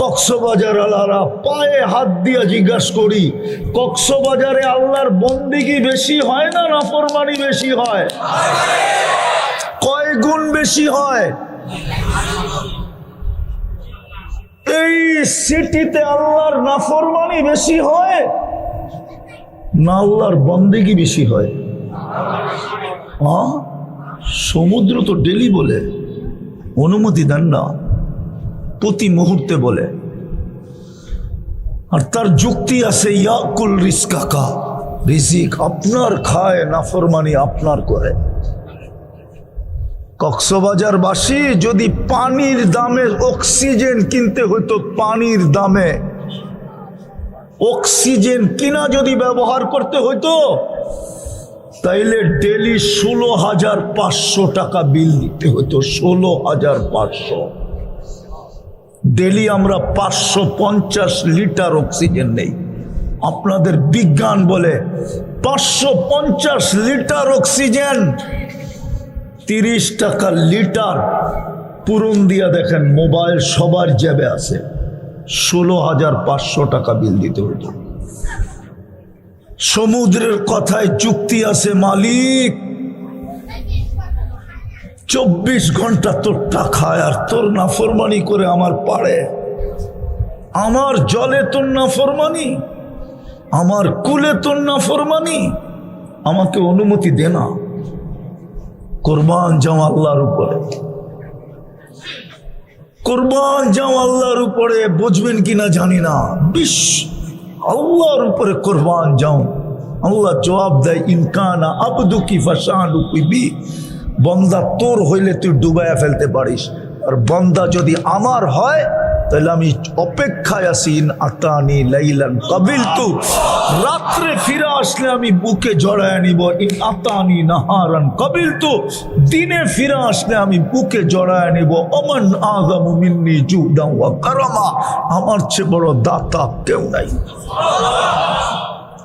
কক্সবাজার আলারা পায়ে হাত দিয়া জিজ্ঞাসা করি, কক্সবাজারে আল্লাহর বন্দিগি বেশি হয় না নাফরমানি বেশি হয়? কয় গুণ বেশি হয়? এই সিটিতে আল্লাহর নাফরমানি বেশি হয় না আল্লাহর বন্দিগি বেশি হয়? সমুদ্র তো ডেলি বলে, অনুমতি দেন না। প্রতি মুহূর্তে বলে। আর তার যুক্তি আছে, ইয়াকুল রিস্কাকা, রিজিক আপনার খায়, নাফরমানি আপনার করে। কক্সবাজারবাসী, যদি পানির দামে অক্সিজেন কিনতে হতো পানির দামে। অক্সিজেন কিনা যদি ব্যবহার করতে হতো তাইলে ডেলি ষোলো হাজার পাঁচশো টাকা বিল দিতে হতো ষোলো হাজার পাঁচশো। ডেলি আমরা পাঁচশো পঞ্চাশ লিটার অক্সিজেন নেই। আপনাদের বিজ্ঞান বলে পাঁচশো পঞ্চাশ লিটার অক্সিজেন, তিরিশ টাকা লিটার পূরণ দিয়া দেখেন মোবাইল সবার জ্যাবে আছে। ষোলো হাজার পাঁচশো টাকা বিল দিতে হতো সমুদ্রের কথায় চুক্তি আছে মালিক। চব্বিশ ঘণ্টা তোর খায় আর তোর নাফরমানি করে আমার পাড়ে। আমার জলে তোর নাফরমানি, আমার কুলে তোর নাফরমানি, আমাকে অনুমতি দে না। কোরবান যাও আল্লাহর উপরে। কোরবান যাও আল্লাহর উপরে, বুঝবেন কিনা জানি না। বিশ, আল্লাহর উপরে কোরবান যাও। আল্লাহ জবাব দেয় ইনকানা আবদু কি ফাসানু বি বন্দা তোর হইলে তুই ডুবাইয়া ফেলতে পারিস। আর বন্দা যদি আমার হয়, তাহলে আমি অপেক্ষায় আছি আতানি লাইলান কাবিল তু রাত্রে ফিরে আসলে আমি বুকে জড়ায় নিব, ইন আতানি নাহারান কাবিল তু দিনে ফিরে আসলে আমি বুকে জড়ায় নিব, অমন আগামু মিন্নি জুদাম ওয়া কারামা। আমার চেয়ে বড় দাতা কেউ নাই।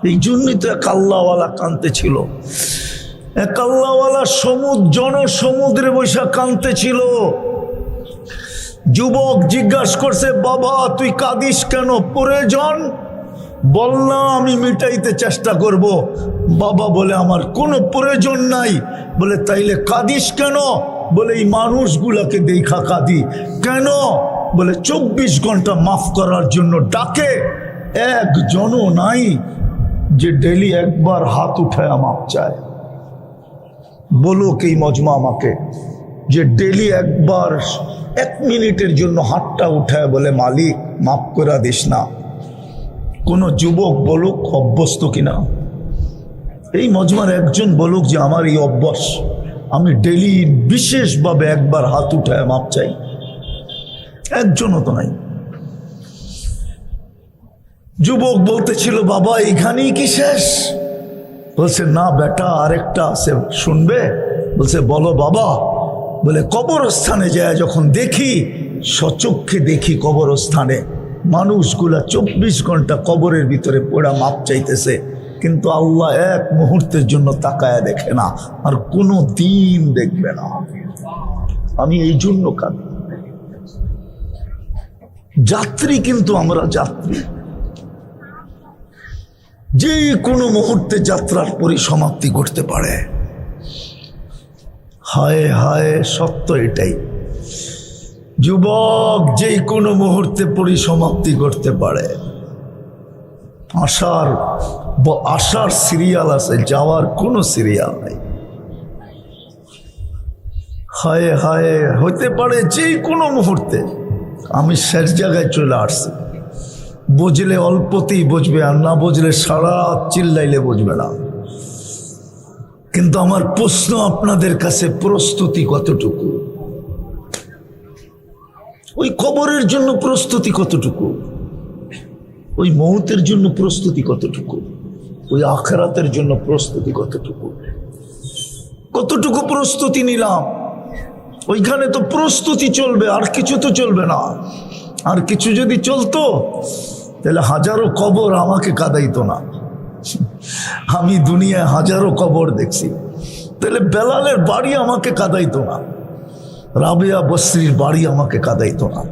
এই জন্যই তো এক আল্লাহওয়ালা কানতে ছিল। এক আল্লাহওয়ালা সমুদ্র জন সমুদ্রে বৈশা কানতে ছিল যুবক জিজ্ঞাসা করছে, বাবা, তুই কাঁদিস কেন? প্রয়োজন? বললাম, আমি মিটাইতে চেষ্টা করব। বাবা বলে, আমার কোনো প্রয়োজন নাই। বলে, তাইলে কাঁদিস কেন? বলে, এই মানুষগুলাকে দেখা কাঁদি। কেন? বলে, চব্বিশ ঘণ্টা মাফ করার জন্য ডাকে। একজনও নাই যে ডেলি একবার হাত উঠায় মাপ চায়। বলুক এই মজমা আমাকে, যে ডেলি একবার এক মিনিটের জন্য হাতটা উঠায় বলে, মালিক, মাফ করে দিস না। কোনো যুবক বলুক, অভ্যস্ত কিনা। এই মজমার একজন বলুক যে, আমার এই অভ্যাস, আমি ডেলি বিশেষভাবে একবার হাত উঠায়, মাপ চাই। একজনও তো নাই। যুবক বলতেছিল, বাবা, এখানেই কি শেষ? বলছে, না বেটা, আরেকটা। আছে শুনবে, বলছে, বলো বাবা। বলে, কবরস্থানে যায়, যখন দেখি, সচক্ষে দেখি কবরস্থানে। মানুষগুলা চব্বিশ ঘণ্টা কবরের ভিতরে পোড়া মাপ চাইতেছে, কিন্তু আল্লাহ এক মুহূর্তের জন্য তাকায় দেখে না, আর কোনো দিন দেখবে না। আমি এই জন্য কাঁদি। যাত্রী কিন্তু আমরা যাত্রী। যে কোনো মুহূর্তে যাত্রার পরিসমাপ্তি ঘটতে পারে। হায় হায়, সত্য এটাই। যুবক যে কোনো মুহূর্তে পরিসমাপ্তি করতে পারে। আসার আসার সিরিয়াল আছে, যাওয়ার কোনো সিরিয়াল নাই। হায় হায়, হতে পারে যে কোনো মুহূর্তে। আমি শেষ জায়গায় চলে আসছি। বুঝলে অল্পতেই বুঝবে, আর না বুঝলে সারা চিল্লাইলে বুঝবে না। কিন্তু আমার প্রশ্ন আপনাদের কাছে প্রস্তুতি কতটুকু? ওই কবরের জন্য প্রস্তুতি কতটুকু? ওই মৌতের জন্য প্রস্তুতি কতটুকু? ওই আখরাতের জন্য প্রস্তুতি কতটুকু? কতটুকু প্রস্তুতি নিলাম? ওইখানে তো প্রস্তুতি চলবে, আর কিছু তো চলবে না। আর কিছু যদি চলতো, তাহলে হাজারো কবর আমাকে কাদাইতো না। আমি দুনিয়ায় হাজারো কবর দেখছি। তাহলে বেলালের বাড়ি আমাকে কাদাইতো না। রাবেয়া বস্রির বাড়ি আমাকে কাদাইতো না।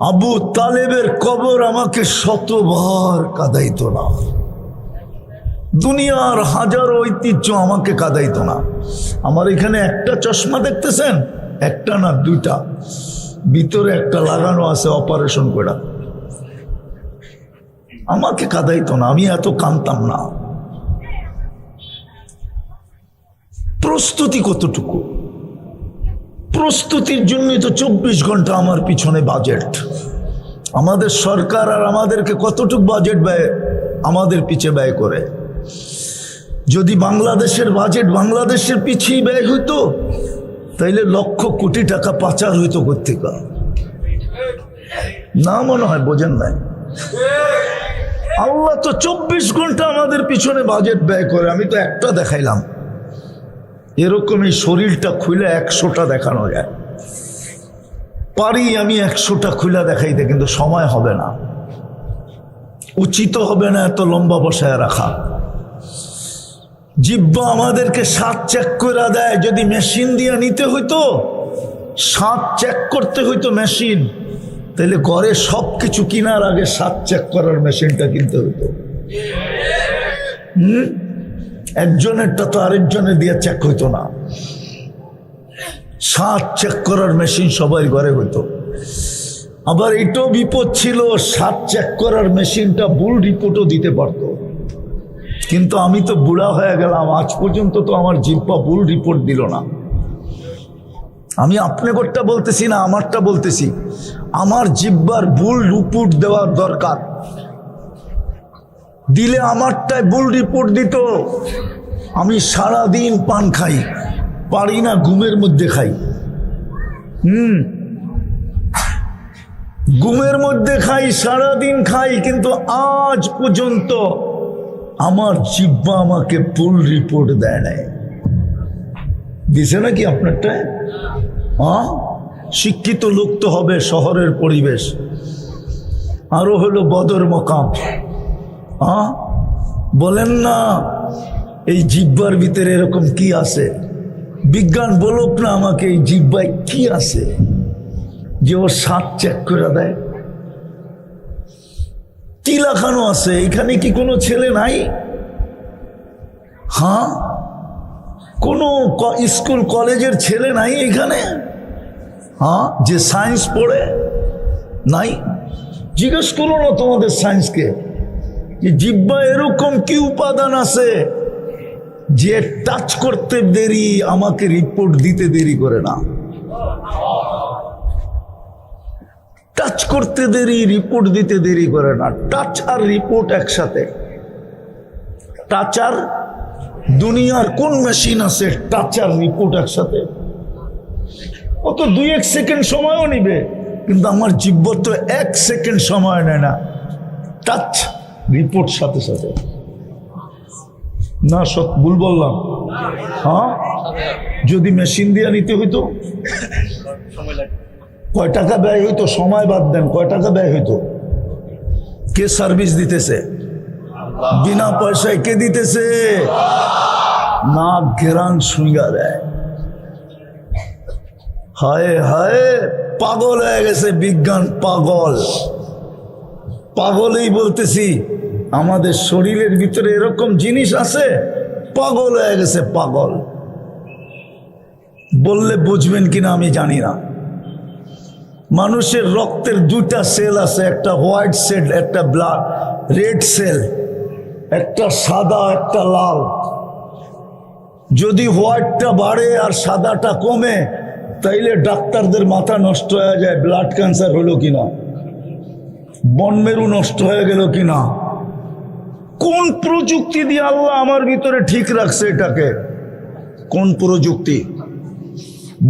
আবু তালেবের কবর আমাকে শতবার কাদাইতো না। দুনিয়ার হাজারো ঐতিহ্য আমাকে কাদাইতো না। আমার এখানে একটা চশমা দেখতেছেন? একটা না দুইটা? ভিতরে একটা লাগানো আছে অপারেশন করা আমাকে কাদাইতো না, আমি এত কানতাম না। প্রস্তুতি কতটুকু? প্রস্তুতির জন্যই তো চব্বিশ ঘণ্টা আমার পিছনে বাজেট আমাদের সরকার আর আমাদেরকে কতটুকু বাজেট ব্যয়, আমাদের পিছে ব্যয় করে। যদি বাংলাদেশের বাজেট বাংলাদেশের পিছিয়ে ব্যয় হইতো তাইলে লক্ষ কোটি টাকা পাচার হইতো কোথেকা না মনে হয়, বোঝেন নাই। আল্লাহ তো চব্বিশ ঘণ্টা আমাদের পিছনে বাজেট ব্যয় করে, আমি তো একটা দেখাইলাম। এরকম এই শরীরটা খুলে একশোটা দেখানো যায়। পারি আমি একশোটা খুলে দেখাইতে, কিন্তু সময় হবে না। উচিত হবে না এত লম্বা বসায় রাখা। জিব্বা আমাদেরকে সাত চেক করে দেয়, যদি মেশিন দিয়ে নিতে হইতো, সাত চেক করতে হইতো মেশিন তাহলে ঘরে সব কিছু কেনার আগে সাত চেক করার মেশিনটা কিনতে হইতো। হুম? একজনেরটা তো আরেকজনের দিয়ে চেক হইতো না। সাত চেক করার মেশিন সবাই ঘরে হইতো। আবার এটাও বিপদ ছিল, সাত চেক করার মেশিনটা ভুল রিপোর্টও দিতে পারতো। কিন্তু আমি তো বুড়া হয়ে গেলাম, আজ পর্যন্ত তো আমার জিব্বা ভুল রিপোর্ট দিল না। আমি আপনাদেরটা বলতেছি না, আমারটা বলতেছি। আমার জিব্বার ভুল রিপোর্ট দেওয়ার দরকার। দিলে আমারটায় ভুল রিপোর্ট দিত। আমি সারা দিন পান খাই, পারি না ঘুমের মধ্যে খাই। হুম। ঘুমের মধ্যে খাই সারা দিন খাই, কিন্তু আজ পর্যন্ত আমার জিব্বা আমাকে ফুল রিপোর্ট দেয় নাই। দিছে নাকি আপনারটায় হ্যাঁ? শিক্ষিত লোক তো হবে শহরের পরিবেশ। আরও হলো বদর মকাম। হ্যাঁ? বলেন না, এই জিব্বার ভিতরে এরকম কি আছে? বিজ্ঞান বলুক না আমাকে, এই জিব্বায় কি আছে? যে ও সাত চেক করে দেয়। কি লেখানো আছে? এখানে কি কোনো ছেলে নাই? হ্যাঁ? কোনো স্কুল, কলেজের ছেলে নাই এখানে? হ্যাঁ? যে সায়েন্স পড়ে? নাই? জিজ্ঞেস করো না তোমাদের সায়েন্সকে? যে জিব্বা এরকম কি উপাদান আছে যে টাচ করতে দেরি, আমাকে রিপোর্ট দিতে দেরি করে না? টাচ করতে দেরি রিপোর্ট দিতে দেরি করে না। টাচ আর রিপোর্ট একসাথে। টাচ আর দুনিয়ার কোন মেশিন আছে টাচ আর রিপোর্ট একসাথে? ও তো দুই এক সেকেন্ড সময়ও নিবে, কিন্তু আমার জিব্ব তো এক সেকেন্ড সময় নেয় না। টাচ রিপোর্ট সাথে সাথে। না সব ভুল বললাম। হ্যাঁ? যদি মেশিন দিয়ে নিতে হইতো। কয় টাকা ব্যয় হইতো? সময় বাদ দেন, কয় টাকা ব্যয় হইতো? কে সার্ভিস দিতেছে? বিনা পয়সায় কে দিতেছে? না ঘেরান সুইগা দেয়। হায় হায়, পাগল হয়ে গেছে বিজ্ঞান পাগল। পাগলেই বলতেছি, আমাদের শরীরের ভিতরে এরকম জিনিস আছে, পাগল হয়ে গেছে পাগল। বললে বুঝবেন কিনা আমি জানি না। মানুষের রক্তের দুইটা সেল আছে, একটা হোয়াইট সেল একটা ব্লাড রেড সেল একটা সাদা, একটা লাল। যদি হোয়াইটটা বাড়ে আর সাদাটা কমে, তাইলে ডাক্তারদের মাথা নষ্ট হয়ে যায় ব্লাড ক্যান্সার হলো কিনা? বনমেরু নষ্ট হয়ে গেল কিনা? কোন প্রযুক্তি দিয়ে আল্লাহ আমার ভিতরে ঠিক রাখছে এটাকে? কোন প্রযুক্তি?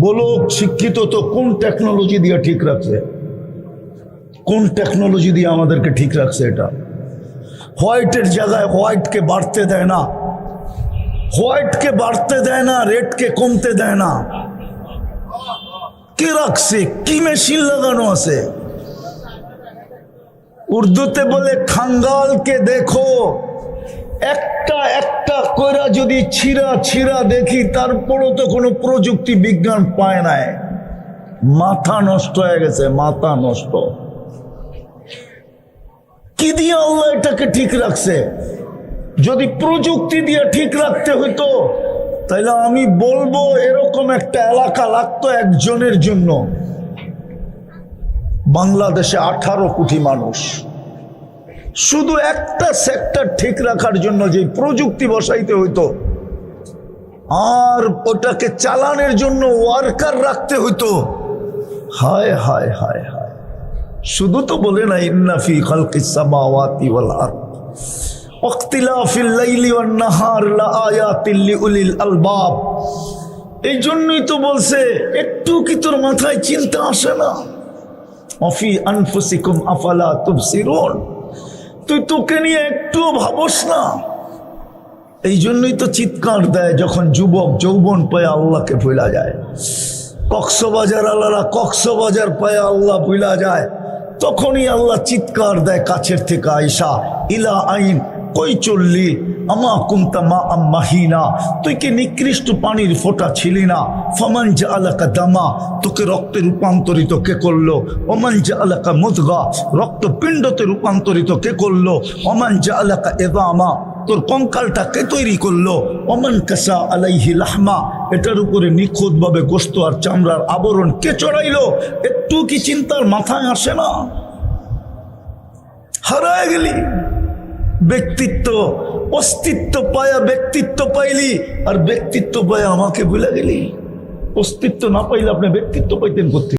বলো শিক্ষিত তো কোন টেকনোলজি দিয়ে ঠিক রাখছে? কোন টেকনোলজি দিয়ে আমাদেরকে ঠিক রাখছে এটা? হোয়াইটের জায়গায় হোয়াইটকে বাড়তে দেয় না। হোয়াইটকে বাড়তে দেয় না রেডকে কমতে দেয় না। কে রাখছে? কি মেশিন লাগানো আছে? উর্দুতে বলে, খাঙ্গালকে দেখো। একটা একটা কইরা যদি ছিঁড়া ছিঁড়া দেখি, তারপরও তো কোনো প্রযুক্তি বিজ্ঞান পায় নাই। মাথা নষ্ট হয়ে গেছে, মাথা নষ্ট। কি দিয়ে আল্লাহ এটাকে ঠিক রাখছে? যদি প্রযুক্তি দিয়ে ঠিক রাখতে হতো তাহলে আমি বলব এরকম একটা এলাকা লাগতো একজনের জন্য। বাংলাদেশে আঠারো কোটি মানুষ। শুধু একটা সেক্টর ঠিক রাখার জন্য যে প্রযুক্তি বসাইতে হইতো, আর ওটাকে চালানোর জন্য ওয়ার্কার রাখতে হইতো। হায় হায় হায় হায়। শুধু তো বলে না ইন্নাফি খালকিস সামাওয়াতি ওয়াল আরদ। ওয়াক্তিলাফিল লাইলি ওয়ান নাহার লাআয়াতিল লিউলিল আলবাব। এই জন্যই তো বলছে, একটু কি তোর মাথায় চিন্তা আসে না? অফি আনফুসিকুম আফালা তুবসিরুন। তুই তোকে নিয়ে একটুও ভাবস না। এই জন্যই তো চিৎকার দেয় যখন যুবক যৌবন পায় আল্লাহকে ভুলা যায়। কক্সবাজার আল্লাহরা কক্সবাজার পায় আল্লাহ ভুলা যায়। তখনই আল্লাহ চিৎকার দেয় কাছের থেকে আইসা ইলা আইন কই চললি? আমা কুমতা মা আম্মাহিনা তুই কি নিকৃষ্ট পানির ফোঁটা ছিলি না? ফমান জা আলাকা দামা। তোকে রক্তে রূপান্তরিত কে করল? ওমান জা আলাকা মুদগা। রক্তপিণ্ডতে রূপান্তরিত কে করল? ওমান জা আলাকা এদামা। তোর কঙ্কালটা কে তৈরি করল? অমান কাসা আলাইহি লাহমা। এটার উপরে নিখুঁত ভাবে গোস্ত আর চামড়ার আবরণ কে চড়াইলো? একটু কি চিন্তার মাথায় আসে না? হারায় গেলি। ব্যক্তিত্ব, অস্তিত্ব পায়া ব্যক্তিত্ব পাইলি, আর ব্যক্তিত্ব পায়া আমাকে ভুলে গেলি। অস্তিত্ব না পাইলে আপনি ব্যক্তিত্ব পাইতেন করতে